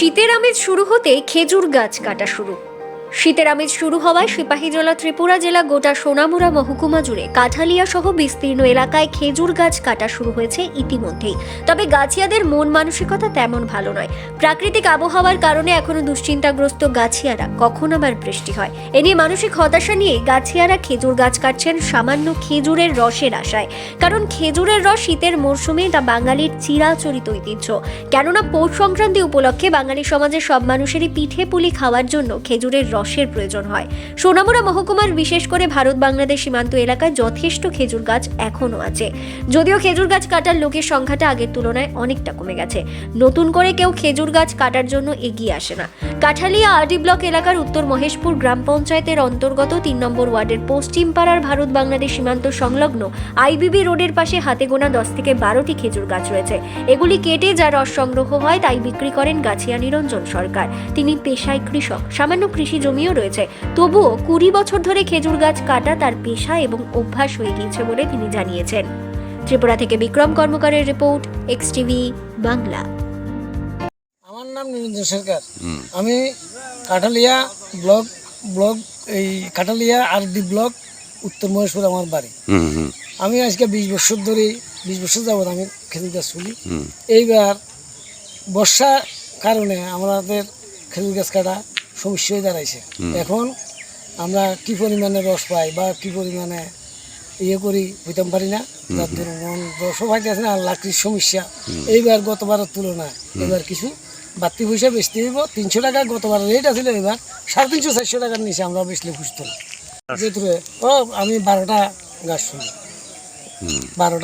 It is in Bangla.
শীতের আমেজ শুরু হতে খেজুর গাছ কাটা শুরু। শীতের আমেজ শুরু হওয়ায় সিপাহীজলা ত্রিপুরা জেলা গোটা সোনামুড়া মহকুমা জুড়ে কাঠালিয়া সহ বিস্তীর্ণ এলাকায় খেজুর গাছ কাটা শুরু হয়েছে ইতিমধ্যেই। তবে গাছিয়াদের মন মানসিকতা তেমন ভালো নয়। প্রাকৃতিক আবহাওয়ার কারণে এখনও দুশ্চিন্তাগ্রস্ত গাছিয়ারা কখন আবার বৃষ্টি হয়? এ নিয়ে মানসিক হতাশা নিয়ে গাছিয়ারা খেজুর গাছ কাটছেন সামান্য খেজুরের রসের আশায়। কারণ খেজুরের রস শীতের মরশুমে তা বাঙালির চিরাচরিত ঐতিহ্য। কেননা পৌষ সংক্রান্তি উপলক্ষে বাঙালি সমাজের সব মানুষেরই পিঠে পুলি খাওয়ার জন্য খেজুরের রসের প্রয়োজন হয়। সোনামুড়া মহকুমার বিশেষ করে ভারত বাংলাদেশ সীমান্ত এলাকায় যথেষ্ট খেজুর গাছ এখনও আছে। যদিও খেজুর গাছ কাটার লোকের সংখ্যাটা আগের তুলনায় অনেকটা কমে গেছে। নতুন করে কেউ খেজুর গাছ কাটার জন্য এগিয়ে আসে না। কাঠালিয়া আরডি ব্লক এলাকার উত্তর মহেশপুর গ্রাম পঞ্চায়েতের অন্তর্গত তিন নম্বর ওয়ার্ডের পশ্চিম পাড়ার ভারত বাংলাদেশ সীমান্ত সংলগ্ন আইবিবি রোডের পাশে হাতে গোনা দশ থেকে বারোটি খেজুর গাছ রয়েছে। এগুলি কেটে যা রস সংগ্রহ হয় তাই বিক্রি করেন গাছিয়া নিরঞ্জন সরকার। তিনি পেশায় কৃষক। সামান্য কৃষি জমিও রয়েছে। তবুও কুড়ি বছর ধরে খেজুর গাছ কাটা তার পেশা এবং অভ্যাস হয়ে গিয়েছে বলে তিনি জানিয়েছেন। ত্রিপুরা থেকে বিক্রম কর্মকারের রিপোর্ট এক্স টিভি বাংলা। আমার নাম নিরঞ্জন সরকার। আমি কাঠালিয়া ব্লক ব্লক এই কাঠালিয়া আর ডি ব্লক উত্তর মহেশপুর আমার বাড়ি। আমি আজকে বিশ বছর ধরে বিশ বছর যাবত আমি খেজুর গাছ তুলি। এইবার বর্ষা কারণে আমাদের খেজুর গাছ কাটা সমস্যা হয়ে দাঁড়াইছে। এখন আমরা কি পরিমাণে রস পাই বা কি পরিমাণে ইয়ে করি বুঝতে পারি না। যার ধরুন রসও পাইতেছে না আর লাকড়ির সমস্যা। এইবার গতবারের তুলনায় এবার কিছু বাড়তি পয়সা বেচতে হইব তিনশো টাকা গতবার রেট আছিল এবার সাড়ে তিনশো চারশো টাকার নিচে আমরা বেচলে খুঁজতে যেহেতু ও আমি বারোটা গাছ শুনি। বারোটা